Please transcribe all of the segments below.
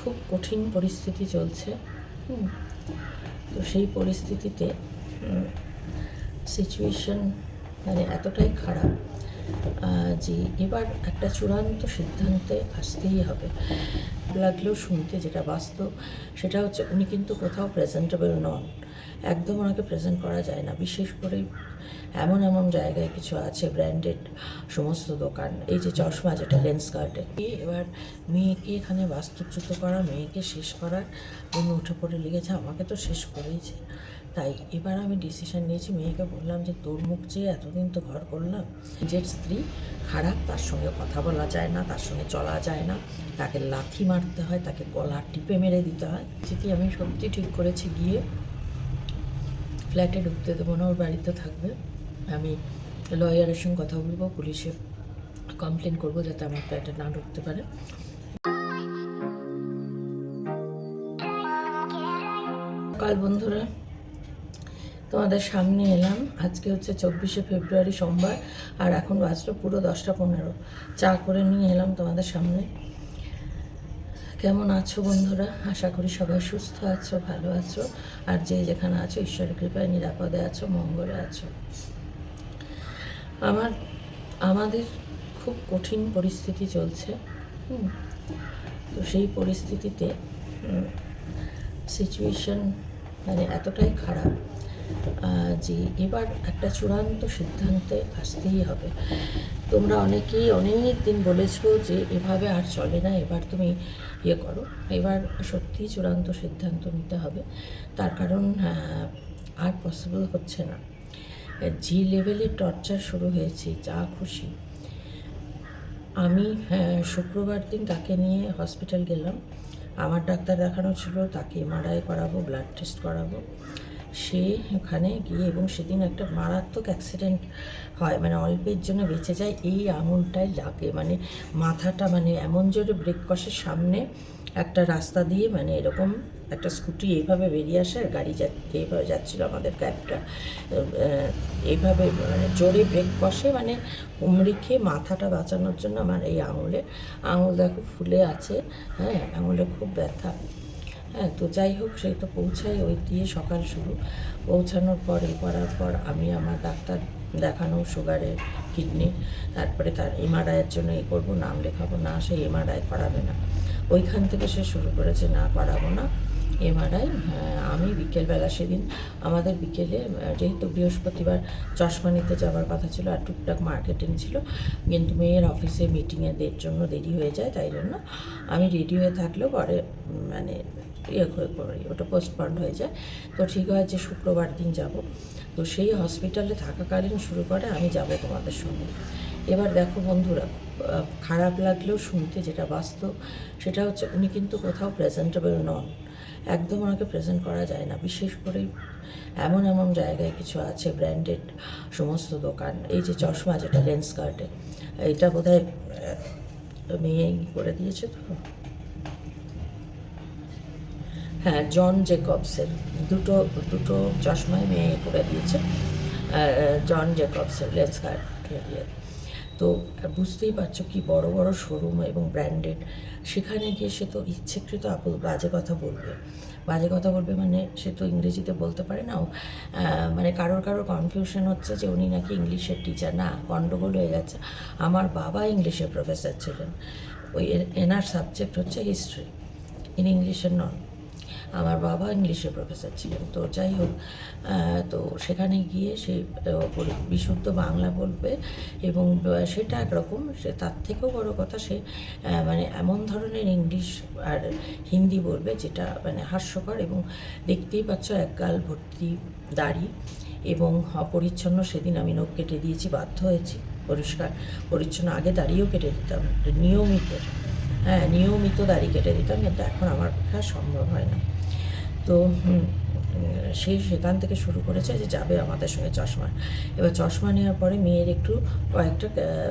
খুব কঠিন পরিস্থিতি চলছে। তো সেই পরিস্থিতিতে সিচুয়েশন মানে এতটাই খারাপ যে এবার একটা চূড়ান্ত সিদ্ধান্তে আসতেই হবে। লাগলেও শুনতে যেটা বাস্তব, সেটা হচ্ছে উনি কিন্তু কোথাও প্রেজেন্টেবল নন। একদম ওনাকে প্রেজেন্ট করা যায় না। বিশেষ করে এমন এমন জায়গায় কিছু আছে ব্র্যান্ডেড সমস্ত দোকান। এই যে চশমা যেটা লেন্স কার্টে এবার মেয়েকে এখানে বাস্তুচ্যুত করা, মেয়েকে শেষ করার জন্য উঠে পড়ে লেগেছে। আমাকে তো শেষ করেইছে। তাই এবার আমি ডিসিশন নিয়েছি। মেয়েকে বললাম যে, তোর মুখ চেয়ে এতদিন তো ঘর করলাম, নিজের স্ত্রী খারাপ, তার সঙ্গে কথা বলা যায় না, তার সঙ্গে চলা যায় না। তাকে লাথি মারতে হয়, তাকে গলা টিপে মেরে দিতে হয়। যেটি আমি সত্যি ঠিক করেছি। গিয়ে ফ্ল্যাটে ঢুকতে দেবো না, ওর বাড়িতে থাকবে। আমি লয়ারের সঙ্গে কথা বলব, পুলিশে কমপ্লেন করব যাতে আমার ফ্ল্যাটে না ঢুকতে পারে। কাল বন্ধুরা, তোমাদের সামনে এলাম। আজকে হচ্ছে চব্বিশে ফেব্রুয়ারি সোমবার, আর এখন বাজলো পুরো দশটা পনেরো। চা করে নিয়ে এলাম তোমাদের সামনে। কেমন আছো বন্ধুরা? আশা করি সবাই সুস্থ আছো, ভালো আছো। আর যে যেখানে আছো, ঈশ্বরের কৃপায় নিরাপদে আছো, মঙ্গলে আছো। আমার, আমাদের খুব কঠিন পরিস্থিতি চলছে। তো সেই পরিস্থিতিতে সিচুয়েশন মানে এতটাই খারাপ যে এবার একটা চূড়ান্ত সিদ্ধান্তে আসতেই হবে। তোমরা অনেকেই অনেক দিন বলেছ যে এভাবে আর চলে না এবার তুমি ইয়ে করো। এবার সত্যিই চূড়ান্ত সিদ্ধান্ত নিতে হবে। তার কারণ আর পসিবল হচ্ছে না। যে লেভেলে টর্চার শুরু হয়েছে যা খুশি। আমি হ্যাঁ, শুক্রবার দিন তাকে নিয়ে হসপিটাল গেলাম। আমার ডাক্তার দেখানো ছিল তাকে এমআরআই করাবো ব্লাড টেস্ট করাবো। সে ওখানে গিয়ে এবং সেদিন একটা মারাত্মক অ্যাক্সিডেন্ট হয় মানে অল্পের জন্য বেঁচে যায়, এই আঙুলটায় লাগে। মানে মাথাটা মানে এমন জোরে ব্রেক কষে সামনে একটা রাস্তা দিয়ে মানে এরকম একটা স্কুটি এইভাবে বেরিয়ে আসে আর গাড়ি যা এইভাবে যাচ্ছিল আমাদের ক্যাবটা। এইভাবে মানে জোরে ব্রেক কষে মানে হুমড়ি খেয়ে মাথাটা বাঁচানোর জন্য আমার এই আঙুলে, আঙুল দেখো ফুলে আছে হ্যাঁ আঙুলে খুব ব্যথা। হ্যাঁ তো যাই হোক সেই তো পৌঁছাই ওই দিয়ে সকাল শুরু। পৌঁছানোর পর, এ করার পর আমি আমার ডাক্তার দেখানো সুগারের কিডনি, তারপরে তার এমআরআইয়ের জন্য এ করব, নাম লেখাবো, না সেই এমআরআই করাবে না। ওইখান থেকে সে শুরু করেছে, না করাবো না এমআরআই আমি বিকেলবেলা সেদিন আমাদের বিকেলে যেহেতু বৃহস্পতিবার চশমা নিতে যাওয়ার কথা ছিল আর টুকটাক মার্কেটিং ছিল, কিন্তু মেয়ের অফিসে মিটিংয়ের দের জন্য দেরি হয়ে যায়, তাই জন্য আমি রেডি হয়ে থাকলেও পরে মানে ইয়ে পড়ে ওটা পোস্টপন্ড হয়ে যায়। তো ঠিক হয় যে শুক্রবার দিন যাব। তো সেই হসপিটালে থাকাকালীন শুরু করে আমি যাব তোমাদের সঙ্গে। এবার দেখো বন্ধুরা খারাপ লাগলেও শুনতে যেটা বাস্তব সেটা হচ্ছে উনি কিন্তু কোথাও প্রেজেন্টেবল নন। একদম ওনাকে প্রেজেন্ট করা যায় না। বিশেষ করে এমন এমন জায়গায় কিছু আছে ব্র্যান্ডেড সমস্ত দোকান। এই যে চশমা যেটা লেন্স কার্টে এটা বোধহয় আহ, মেয়ে করে দিয়েছে তো? হ্যাঁ জন জেকবসের। দুটো দুটো চশমায় মেয়ে করে দিয়েছে। জন জেকবসের লেন্স কার্ট তো বুঝতেই পারছ কি বড় বড় শোরুম এবং ব্র্যান্ডেড সেখানে গিয়ে সে তো ইচ্ছেকৃত আপল বাজে কথা বলবে। বাজে কথা বলবে মানে সে তো ইংরেজিতে বলতে পারে না মানে কারোর কারোর কনফিউশন হচ্ছে যে উনি নাকি ইংলিশের টিচার না গণ্ডগোল হয়ে যাচ্ছে আমার বাবা ইংলিশের প্রফেসর ছিলেন। ওই এনার সাবজেক্ট হচ্ছে হিস্ট্রি ইন ইংলিশের নন আমার বাবা ইংলিশের প্রফেসর ছিলেন। তো যাই হোক তো সেখানে গিয়ে সে বিশুদ্ধ বাংলা বলবে এবং সেটা একরকম, সে তার থেকেও বড় কথা সে মানে এমন ধরনের ইংলিশ আর হিন্দি বলবে যেটা মানে হাস্যকর এবং দেখতেই পাচ্ছ এক গাল ভর্তি দাড়ি এবং অপরিচ্ছন্ন সেদিন আমি নখ কেটে দিয়েছি, বাধ্য হয়েছি। পরিষ্কার, পরিচ্ছন্ন, আগে দাড়িও কেটে দিতাম, নিয়মিত হ্যাঁ নিয়মিত দাড়ি কেটে দিতাম, কিন্তু এখন আমার পক্ষে সম্ভব হয় না। তো সে সেখান থেকে শুরু করেছে যে যাবে আমাদের সঙ্গে চশমা। এবার চশমা নেওয়ার পরে মেয়ের একটু কয়েকটা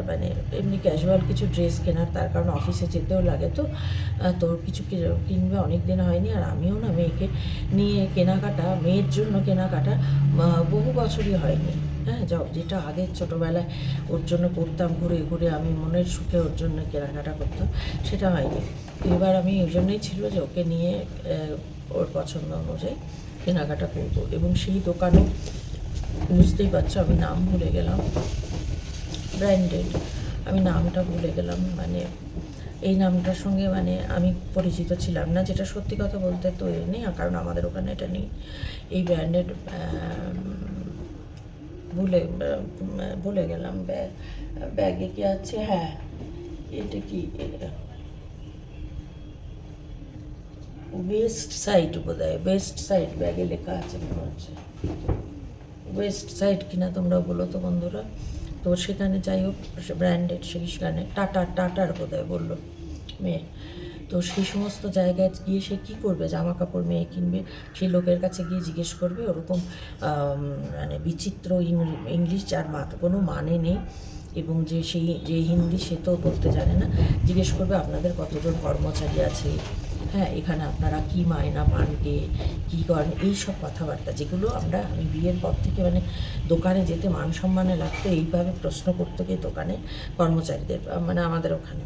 মানে এমনি ক্যাজুয়াল কিছু ড্রেস কেনার, তার কারণ অফিসে যেতেও লাগে তো। তোর কিছু কিনবে অনেক দিন হয়নি, আর আমিও না মেয়েকে নিয়ে কেনাকাটা, মেয়ের জন্য কেনাকাটা বহু বছরই হয়নি। হ্যাঁ যেটা আগে ছোটোবেলায় ওর জন্য করতাম, ঘুরে ঘুরে আমি মনের সুখে ওর জন্য কেনাকাটা করতাম, সেটা হয়নি। এবার আমি ওই জন্যই ছিল যে ওকে নিয়ে ওর পছন্দ অনুযায়ী কেনাকাটা করব। এবং সেই দোকানে বুঝতেই পারছ আমি নাম ভুলে গেলাম। ব্র্যান্ডেড আমি নামটা ভুলে গেলাম মানে এই নামটার সঙ্গে মানে আমি পরিচিত ছিলাম না, যেটা সত্যি কথা বলতে তো এ নেই, কারণ আমাদের ওখানে এটা নেই। এই ব্র্যান্ডেড ভুলে ভুলে গেলাম। ব্যাগ কি আছে? হ্যাঁ এটা কি? ওয়েস্ট সাইড বোধ হয় ওয়েস্ট সাইড ব্যাগে লেখা আছে মনে হচ্ছে। ওয়েস্ট সাইড কিনা তোমরা বলো তো বন্ধুরা। তো সেখানে যাই হোক ব্র্যান্ডেড সেখানে টাটা, টাটার বোধ হয় বলল মেয়ে। তো সেই সমস্ত জায়গায় গিয়ে সে কী করবে? জামা কাপড় মেয়ে কিনবে সেই লোকের কাছে গিয়ে জিজ্ঞেস করবে, ওরকম মানে বিচিত্র ইংলিশ যার কোনো মানে নেই। এবং যে সেই, যে হিন্দি সে তো বলতে জানে না। জিজ্ঞেস করবে, আপনাদের কতজন কর্মচারী আছে? হ্যাঁ এখানে আপনারা কি মায়না পান, কে, কী করেন এইসব কথাবার্তা যেগুলো আমরা আমি বিয়ের পর থেকে মানে দোকানে যেতে মান সম্মানে লাগতো এইভাবে প্রশ্ন করতে গিয়ে দোকানে কর্মচারীদের মানে আমাদের ওখানে।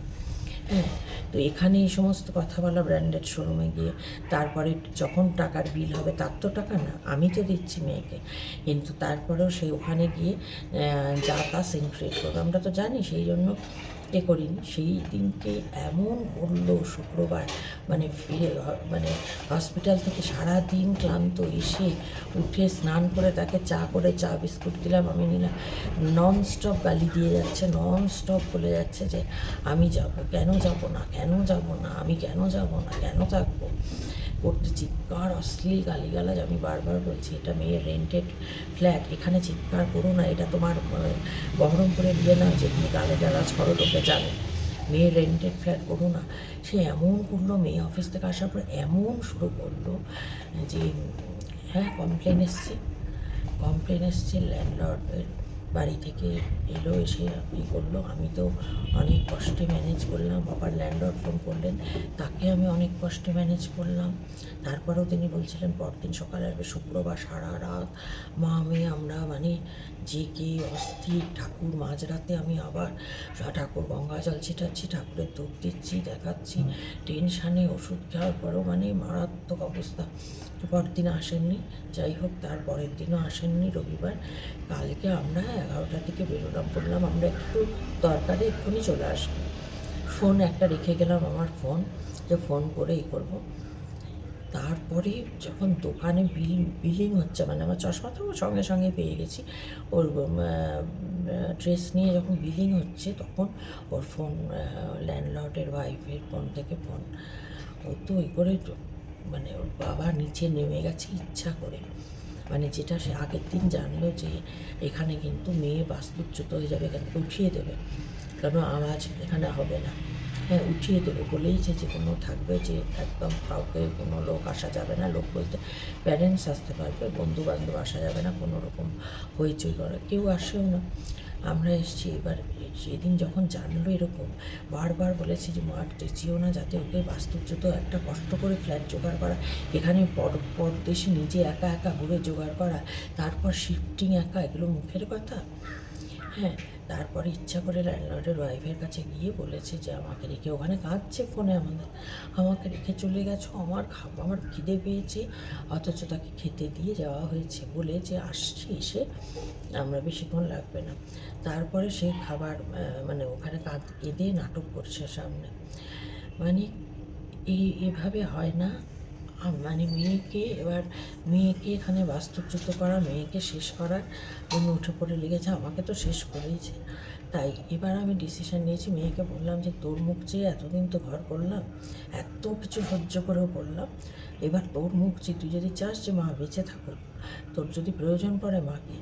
হ্যাঁ তো এখানে এই সমস্ত কথা বলা ব্র্যান্ডেড শোরুমে গিয়ে তারপরে যখন টাকার বিল হবে, তার তো টাকা না, আমি তো দিচ্ছি মেয়েকে। কিন্তু তারপরেও সে ওখানে গিয়ে যা তা সিনক্রিয়েট করবে। আমরা তো জানি সেই জন্য এ করিনি, সেই দিনকে এমন করল শুক্রবার। মানে ফিরে মানে হসপিটাল থেকে সারা দিন ক্লান্ত এসে উঠে স্নান করে তাকে চা করে চা বিস্কুট দিলাম, আমি নিলাম। নন স্টপ গালি দিয়ে যাচ্ছে নন স্টপ বলে যাচ্ছে যে, আমি যাব, কেন যাব না, কেন যাব না, আমি কেন যাব না, কেন থাকব? করতে চিৎকার অশ্লীল গালিগালাজ আমি বারবার বলছি এটা মেয়ের রেন্টেড ফ্ল্যাট এখানে চিৎকার করো না এটা তোমার আহ, বহরমপুরের বিয়ে নয় যে তুমি গালে গালাজ করো লোকে জানে। মেয়ের রেন্টেড ফ্ল্যাট করো না। সে এমন করল মেয়ে অফিস থেকে আসার পর এমন শুরু করল যে হ্যাঁ কমপ্লেন এসছে। কমপ্লেন এসছে ল্যান্ডলর্ডের বাড়ি থেকে এলো এসে আপনি করল আমি তো অনেক কষ্টে ম্যানেজ করলাম আবার ল্যান্ডলর্ড ফোন করলেন তাকে আমি অনেক কষ্টে ম্যানেজ করলাম। তারপরেও তিনি বলছিলেন পরদিন সকালে আসবে শুক্রবার সারা রাত মা মেয়ে আমরা মানে যে কে অস্থির ঠাকুর মাঝরাতে আমি আবার ঠাকুর গঙ্গা জল ছিটাচ্ছি ঠাকুরের ধূপ দিচ্ছি দেখাচ্ছি টেনশানে ওষুধ খাওয়ার পরেও মানে মারাত্মক অবস্থা। পরদিন আসেননি। যাই হোক, তার পরের দিনও আসেননি, রবিবার। কালকে আমরা এগারোটার দিকে বেরোলাম, বললাম আমরা একটু দরকারে এক্ষুনি চলে আসব। ফোন একটা রেখে গেলাম আমার ফোন, যে ফোন করে ই করব। তারপরে যখন দোকানে বিল, বিলিং হচ্ছে মানে আমার চশমা তো সঙ্গে সঙ্গে পেয়ে গেছি, ওর ড্রেস নিয়ে যখন বিলিং হচ্ছে, তখন ওর ফোন ল্যান্ডলর্ডের ওয়াইফের ফোন থেকে ফোন। ও তো ওই করে মানে ওর বাবা নিচে নেমে গেছে ইচ্ছা করে। মানে যেটা সে আগের দিন জানলো যে এখানে কিন্তু মেয়ে বাস্তুচ্যুত হয়ে যাবে, এখানে উঠিয়ে দেবে। কেন আওয়াজ এখানে হবে না। হ্যাঁ উঠিয়ে দেবে। বলেইছে যে কোনো থাকবে যে একদম কাউকে কোনো লোক আসা যাবে না। লোক বলতে প্যারেন্টস আসতে পারবে বন্ধু বান্ধব আসা যাবে না, কোনো রকম হইচই করে কেউ আসেও না। আমরা এসেছি এবার সেদিন যখন জানলো এরকম, বারবার বলেছি যে মাঠ চেঁচিও না যাতে ওকে বাস্তুচ্যুত একটা কষ্ট করে ফ্ল্যাট জোগাড় করা, এখানে পর, পরদেশে নিজে একা একা ঘুরে জোগাড় করা, তারপর শিফটিং একা, এগুলো মুখের কথা? হ্যাঁ তারপরে ইচ্ছা করে ল্যান্ডলর্ডের ওয়াইফের কাছে গিয়ে বলেছে যে, আমাকে রেখে ওখানে কাঁদছে ফোনে আমাদের। আমাকে রেখে চলে গেছো। আমার খাব আমার খিদে পেয়েছে। অথচ তাকে খেতে দিয়ে যাওয়া হয়েছে বলে যে, আসছি এসে, আমরা বেশিক্ষণ লাগবে না। তারপরে সে খাবার মানে ওখানে কাঁদ, কেঁদে নাটক করছে সামনে। মানে এই এভাবে হয় না। মানে মেয়েকে এবার মেয়েকে এখানে বাস্তুচ্যুত করা, মেয়েকে শেষ করার জন্য উঠে পড়ে লেগেছে। আমাকে তো শেষ করেইছে। তাই এবার আমি ডিসিশন নিয়েছি। মেয়েকে বললাম যে, তোর মুখ চেয়ে এতদিন তো ঘর করলাম, এত কিছু সহ্য করেও করলাম, এবার তোর মুখ চেয়ে তুই যদি চাস যে মা বেঁচে থাকুক, তোর যদি প্রয়োজন পড়ে মাকে,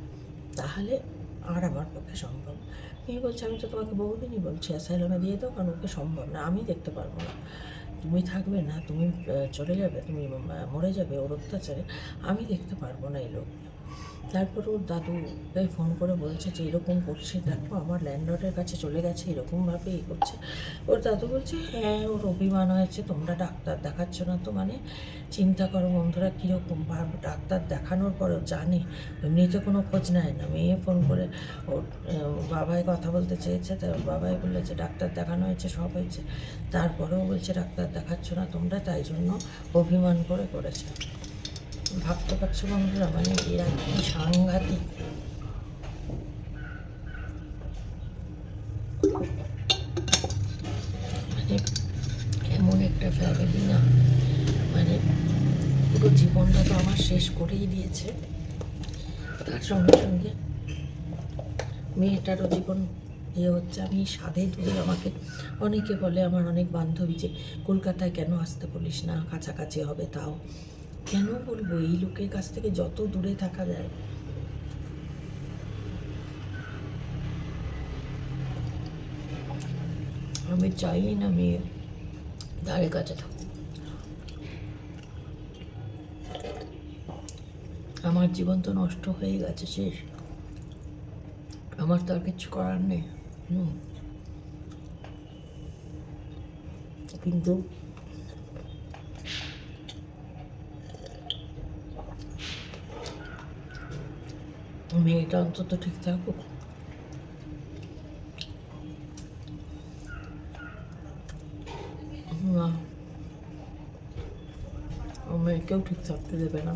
তাহলে আর আমার পক্ষে সম্ভব মেয়ে বলছে, আমি তো তোমাকে বহুদিনই বলছি অ্যাসাইলামে দিয়ে দাও, কারণ ওকে সম্ভব না আমি দেখতে পারব না। তুমি থাকবে না, তুমি চলে যাবে, তুমি মরে যাবে ওর অত্যাচারে, আমি দেখতে পারব না এই লোককে। তারপর ওর দাদুকে ফোন করে বলছে যে, এরকম করছে, দেখো আমার ল্যান্ডলর্ডের কাছে চলে গেছে, এরকমভাবে এ করছে। ওর দাদু বলছে হ্যাঁ ওর অভিমান হয়েছে, তোমরা ডাক্তার দেখাচ্ছ না তো মানে চিন্তা করো বন্ধুরা কীরকম ডাক্তার দেখানোর পরেও জানে, এমনিতে কোনো খোঁজ নেয় না। মেয়ে ফোন করে, ওর বাবাই কথা বলতে চেয়েছে তাই ওর বাবাই বলেছে ডাক্তার দেখানো হয়েছে, সব হয়েছে। তারপরেও বলছে, ডাক্তার দেখাচ্ছ না তোমরা, তাই জন্য অভিমান করে করেছে। ভাবতে পারছ বন্ধুরা মানে এরা কি সাংঘাতিক? মানে এমন একটা ফ্যামিলি না। মানে পুরো জীবনটা তো আমার শেষ করেই দিয়েছে। তার সঙ্গে সঙ্গে মেয়েটারও জীবন ইয়ে হচ্ছে, আমি সাধে দূরে আমাকে, অনেকে বলে আমার অনেক বান্ধবী যে, কলকাতায় কেন আসতে বলিস না? কাছাকাছি হবে তাও। কেন বলব? এই লোকের কাছ থেকে যত দূরে থাকা যায়। আমি চাই না মেয়ে ধারে কাছে থাকুক। আমার জীবন তো নষ্ট হয়ে গেছে, শেষ। আমার তো আর কিছু করার নেই। হুম। কিন্তু মেয়েটা অন্তত ঠিক থাকুক না। ও মেয়েকেও ঠিক থাকতে দেবে না।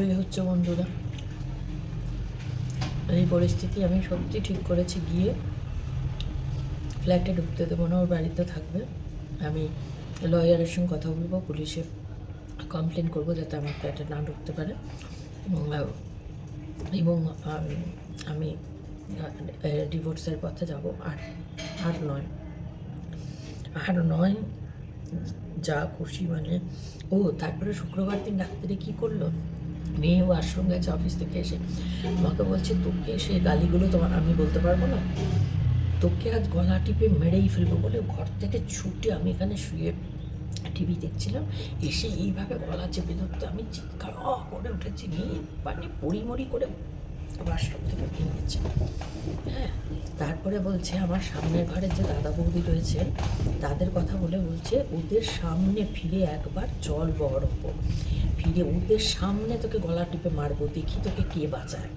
এই হচ্ছে বন্ধুরা। এই পরিস্থিতি আমি সত্যি ঠিক করেছি গিয়ে ফ্ল্যাটে ঢুকতে দেবো না, ওর বাড়িতে থাকবে। আমি লয়ারের সঙ্গে কথা বলব পুলিশে কমপ্লেন করব যাতে আমার ফ্ল্যাটে না ঢুকতে পারে। এবং, আমি ডিভোর্সের পথে যাব। আর আর নয় আর নয় যা খুশি মানে ও তারপরে শুক্রবার দিন ডাক্তারে কী করল? মেয়ে ও আশ্রম গেছে অফিস থেকে এসে আমাকে বলছে তোকে সে গালিগুলো তোমার আমি বলতে পারব না? তোকে আজ গলা টিপে মেরেই ফেলব বলে ঘর থেকে ছুটে আমি এখানে শুয়ে টিভি দেখছিলাম, এসে এইভাবে গলা চেপে ধরতে আমি চিৎকার, অ, করে উঠেছি, নিয়ে মানে পরিমরি করে আশ্রম থেকে ভেঙেছে হ্যাঁ তারপরে বলছে আমার সামনের ঘরের যে দাদা বৌদি রয়েছে, তাদের কথা বলে বলছে, ওদের সামনে ফিরে একবার জল বড় ফিরে ওদের সামনে তোকে গলা টিপে মারবো, দেখি তোকে কে বাঁচায়।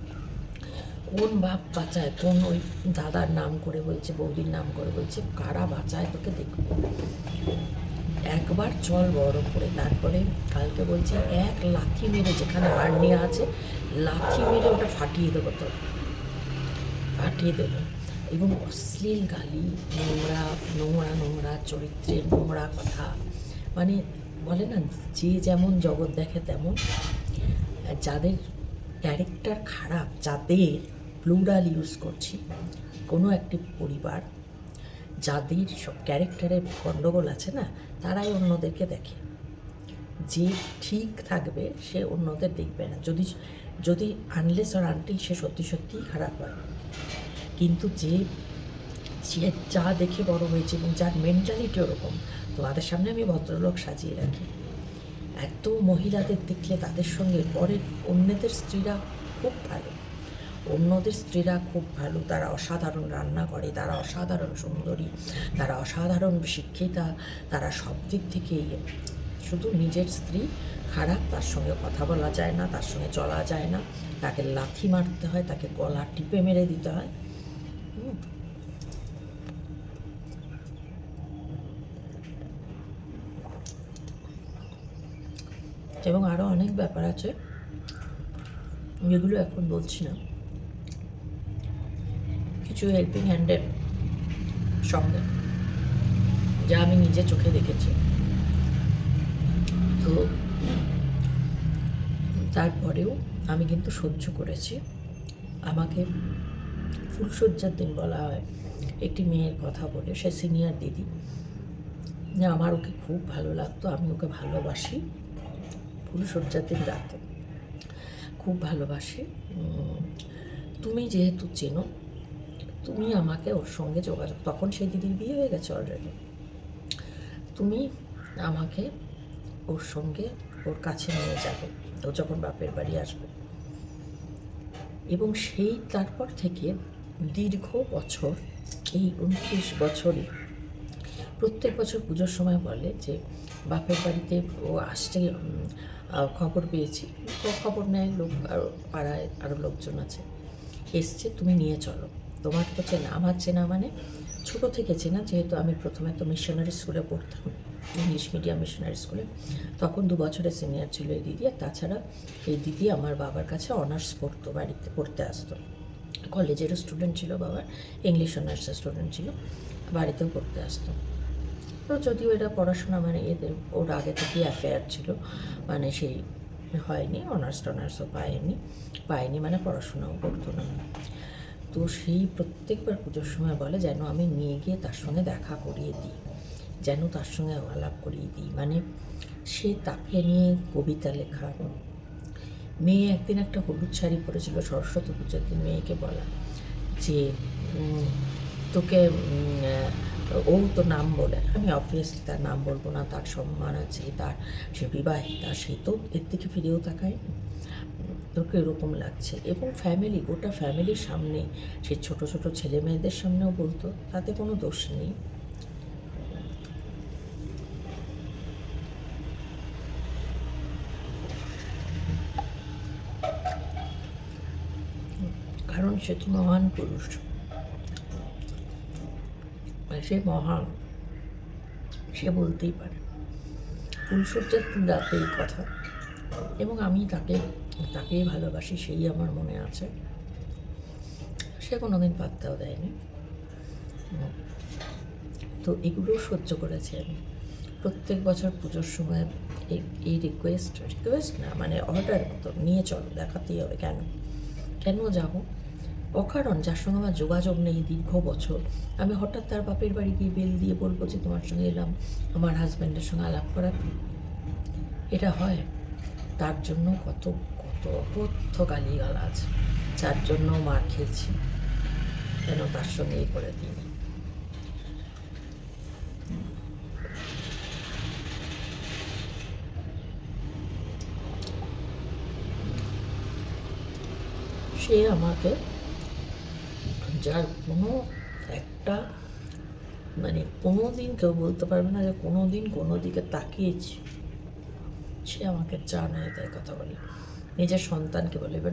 কোন বাপ বাঁচায়? কোন ওই দাদার নাম করে বলছে, বৌদির নাম করে বলছে, কারা বাঁচায় তোকে দেখব? একবার চল বড় করে, তারপরে কালকে বলছে এক লাথি মেরে যেখানে হার্নিয়া আছে, লাথি মেরে ওটা ফাটিয়ে দেবো তো। ফাটিয়ে দেবো। এবং অশ্লীল গালি, নোংরা নোংরা নোংরা, চরিত্রের নোংরা কথা। মানে বলে না, যে যেমন জগৎ দেখে তেমন, যাদের ক্যারেক্টার খারাপ, যাদের প্লুরাল ইউজ করছি, কোনো একটি পরিবার যাদের সব ক্যারেক্টারের গণ্ডগোল আছে না, তারাই অন্যদেরকে দেখে। যে ঠিক থাকবে, সে অন্যদের দেখবে না। যদি যদি আনলেস আর আনটিল সে সত্যি সত্যিই খারাপ হয়। কিন্তু যে যে যা দেখে বড় হয়েছে এবং যার মেন্টালিটি ওরকম তো তাদের সামনে আমি ভদ্রলোক সাজিয়ে রাখি। এত মহিলাদের দেখলে তাদের সঙ্গে পরের অন্যদের স্ত্রীরা খুব ভালো। অন্যদের স্ত্রীরা খুব ভালো, তারা অসাধারণ রান্না করে, তারা অসাধারণ সুন্দরী, তারা অসাধারণ শিক্ষিতা, তারা সব দিক থেকেই শুধু নিজের স্ত্রী খারাপ, তার সঙ্গে কথা বলা যায় না, তার সঙ্গে চলা যায় না, তাকে লাথি মারতে হয়, তাকে গলা টিপে মেরে দিতে হয়। এবং আরও অনেক ব্যাপার আছে, যেগুলো এখন বলছি না। কিছু হেল্পিং হ্যান্ডের সঙ্গে, যা আমি নিজে চোখে দেখেছি। তো তারপরেও আমি কিন্তু সহ্য করেছি। আমাকে ফুলশয্যার দিন বলা হয়, একটি মেয়ের কথা বলে, সে সিনিয়র দিদি। যে আমার ওকে খুব ভালো লাগতো, আমি ওকে ভালোবাসি। ফুলশয্যার দিন রাতে। খুব ভালোবাসি। তুমি যেহেতু চেনো তুমি আমাকে ওর সঙ্গে যোগাযোগ, তখন সেই দিদির বিয়ে হয়ে গেছে অলরেডি তুমি আমাকে ওর সঙ্গে ওর কাছে নিয়ে যাবে, ও যখন বাপের বাড়ি আসবে। এবং সেই তারপর থেকে দীর্ঘ বছর, এই উনত্রিশ বছরে প্রত্যেক বছর পুজোর সময় বলে যে বাপের বাড়িতে ও আসছে খবর পেয়েছি। খবর নেয় লোক, আর পাড়ায় আরও লোকজন আছে। এসছে, তুমি নিয়ে চলো। তোমার তো চেনা, আমার চেনা মানে ছোটো থেকে চেনা, যেহেতু আমি প্রথমে তো মিশনারি স্কুলে পড়তাম ইংলিশ মিডিয়াম মিশনারি স্কুলে তখন দু বছরের সিনিয়র ছিল এই দিদি, আর তাছাড়া এই দিদি আমার বাবার কাছে অনার্স পড়তো, বাড়িতে পড়তে আসতো। কলেজেরও স্টুডেন্ট ছিল বাবার ইংলিশ অনার্সের স্টুডেন্ট ছিল, বাড়িতেও পড়তে আসতো। তো যদিও এটা পড়াশোনা মানে এদের, ওর আগে থেকেই অ্যাফেয়ার ছিল মানে সেই হয়নি অনার্স টনার্সও পায়নি পায়নি মানে পড়াশোনাও করতো না। তো সেই প্রত্যেকবার পুজোর সময় বলে যেন আমি নিয়ে গিয়ে তার সঙ্গে দেখা করিয়ে দিই, যেন তার সঙ্গে আলাপ করিয়ে দিই। মানে সে তাকে নিয়ে কবিতা লেখা। মেয়ে একদিন একটা হলুদ শাড়ি পরেছিল সরস্বতী পুজোর দিন মেয়েকে বলা যে তোকে ও তো নাম বলে আমি অবভিয়াসলি তার নাম বলব না, তার সম্মান আছে, তার সে বিবাহিতা, সে তো এর থেকে ফিরেও তাকায়। তোকে এরকম লাগছে। এবং ফ্যামিলি গোটা ফ্যামিলির সামনে, সে ছোট ছোট ছেলে মেয়েদের সামনেও বলতো, তাতে কোনো দোষ নেই। কারণ সে তো মহান পুরুষ। সে মহান, সে বলতেই পারে। ফুলসজ্জার রাতে এই কথা। এবং আমি তাকে তাকেই ভালোবাসি, সেই আমার মনে আছে। সে কোনোদিন পাত্তাও দেয়নি। তো এগুলো সহ্য করেছি আমি। প্রত্যেক বছর পুজোর সময় এই এই রিকোয়েস্ট রিকোয়েস্ট না মানে অর্ডার মতো নিয়ে চলো, দেখাতেই হবে কেন? কেন যাব? অকারণ যার সঙ্গে আমার যোগাযোগ নেই দীর্ঘ বছর, আমি হঠাৎ তার বাপের বাড়ি গিয়ে বেল দিয়ে বলব যে তোমার সঙ্গে এলাম, আমার হাজব্যান্ডের সঙ্গে আলাপ করা এটা হয়। তার জন্য কত কত অপথ্য গালিগালাজ যার জন্য মার খেয়েছি। কেন তার সঙ্গে এই করে দিই। সে আমাকে যার কোনো একটা মানে কোনো দিন কেউ বলতে পারবে না যে কোনো দিন কোনো দিকে তাকিয়েছি। সে আমাকে চা নয় তাই কথা বলে। নিজের সন্তানকে বলে। এবার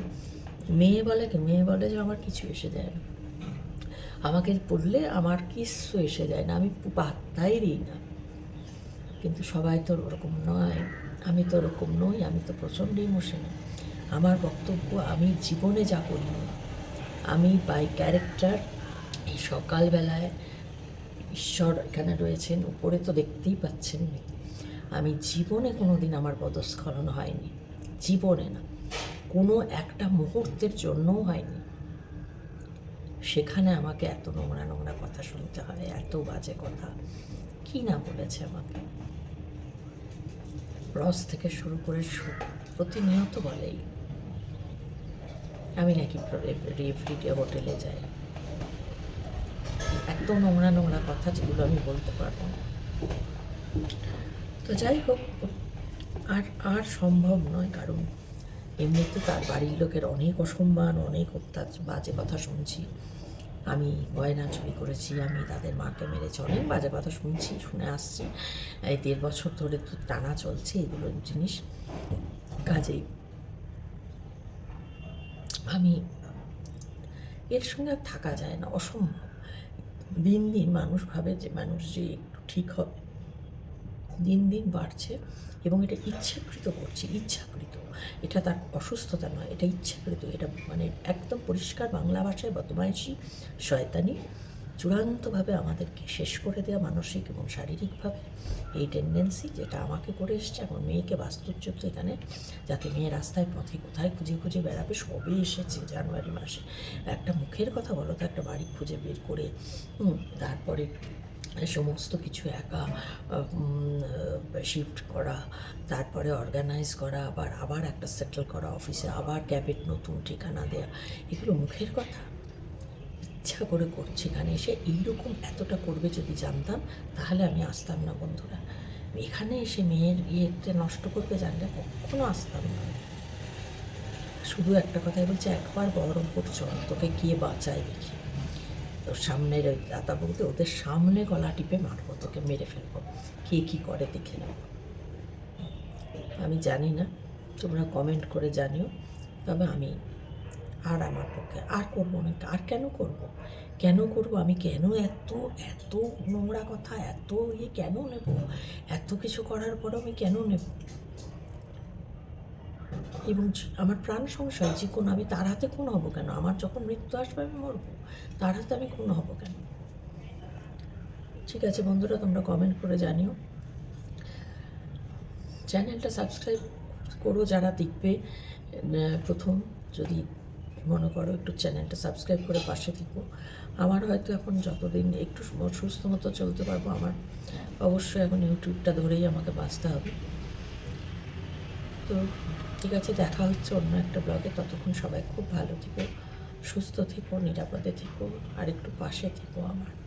মেয়ে বলে কি? মেয়ে বলে যে আমার কিছু এসে যায় না। আমাকে পড়লে আমার কিছু এসে যায় না। আমি পাত্তাই দিই না। কিন্তু সবাই তো ওরকম নয়। আমি তো ওরকম নই। আমি তো প্রচণ্ড ইমোশনাল আমার বক্তব্য, আমি জীবনে যা করি, আমি বাই ক্যারেক্টার এই সকালবেলায় ঈশ্বর এখানে রয়েছেন। উপরে তো দেখতেই পাচ্ছেন। আমি জীবনে কোনো দিন আমার পদস্খলন হয়নি। জীবনে না, কোনো একটা মুহূর্তের জন্যও হয়নি। সেখানে আমাকে এত নোংরা নোংরা কথা শুনতে হয়, এত বাজে কথা। কি না বলেছে আমাকে? রস থেকে শুরু করে প্রতিনিয়ত বলেই। আমি নাকি রেফ্রিডে হোটেলে যাই। এত নোংরা নোংরা কথা যেগুলো আমি বলতে পারব না। তো যাই হোক আর আর সম্ভব নয় কারণ এমনিতে তার বাড়ির লোকের অনেক অসম্মান, অনেক অত্যাচার বাজে কথা শুনছি। আমি গয়না চুরি করেছি, আমি তাদের মাকে মেরেছি, অনেক বাজে কথা শুনছি, শুনে আসছি। এই দেড় বছর ধরে তো টানা চলছে এগুলো জিনিস। কাজেই আমি এর সঙ্গে আর থাকা যায় না, অসম্ভব। দিন দিন মানুষ ভাবে যে মানুষ যে একটু ঠিক হবে। দিন দিন বাড়ছে এবং এটা ইচ্ছাকৃত করছে, ইচ্ছাকৃত। এটা তার অসুস্থতা নয়, এটা ইচ্ছাকৃত। এটা মানে একদম পরিষ্কার বাংলা ভাষায় বদমাইশি, শয়তানি চূড়ান্তভাবে আমাদেরকে শেষ করে দেওয়া মানসিক এবং শারীরিকভাবে। এই টেন্ডেন্সি যেটা আমাকে করে এসছে এখন মেয়েকে বাস্তুচ্যুত এখানে, যাতে মেয়ে রাস্তায় পথে কোথায় খুঁজে খুঁজে বেড়াবে সবই এসেছে জানুয়ারি মাসে। একটা মুখের কথা বলো তো, একটা বাড়ি খুঁজে বের করে তারপরে সমস্ত কিছু একা শিফট করা, তারপরে অর্গানাইজ করা, আবার আবার একটা সেটেল করা অফিসে আবার ক্যাবেট নতুন ঠিকানা দেয়া, এগুলো মুখের কথা। ইচ্ছা করে করছি এখানে এসে, এইরকম এতটা করবে যদি জানতাম, তাহলে আমি আসতাম না বন্ধুরা। এখানে এসে মেয়ের ইয়েটা নষ্ট করবে জানলে কখনো আসতাম না। শুধু একটা কথাই বলছে, একবার বহরমপুর চল, তোকে গিয়ে বাঁচাই দেখি। তোর সামনের ওই দাদা বলতে ওদের সামনে গলা টিপে মারবো, তোকে মেরে ফেলব। কে কী করে দেখে নেব। আমি জানি না, তোমরা কমেন্ট করে জানিও। তবে আমি আর আমার পক্ষে আর করব না, আর কেন করব। কেন করব? আমি কেন এত এত নোংরা কথা, এত ইয়ে কেন নেব? এত কিছু করার পরও আমি কেন নেব? এবং আমার প্রাণ সংশয়, যে কোন আমি তার হাতে কোন হব কেন? আমার যখন মৃত্যু আসবে, আমি মরবো। তার হাতে আমি কোন হব কেন? ঠিক আছে বন্ধুরা, তোমরা কমেন্ট করে জানিও। চ্যানেলটা সাবস্ক্রাইব করো যারা দেখবে প্রথম যদি মনে করো একটু চ্যানেলটা সাবস্ক্রাইব করে পাশে থেকো। আমার হয়তো এখন যতদিন একটু সুস্থ মতো চলতে পারব, আমার অবশ্যই এখন ইউটিউবটা ধরেই আমাকে বাঁচতে হবে। তো ঠিক আছে, দেখা হচ্ছে অন্য একটা ব্লগে ততক্ষণ সবাই খুব ভালো থেকো, সুস্থ থেকো, নিরাপদে থেকো আর একটু পাশে থেকো আমার।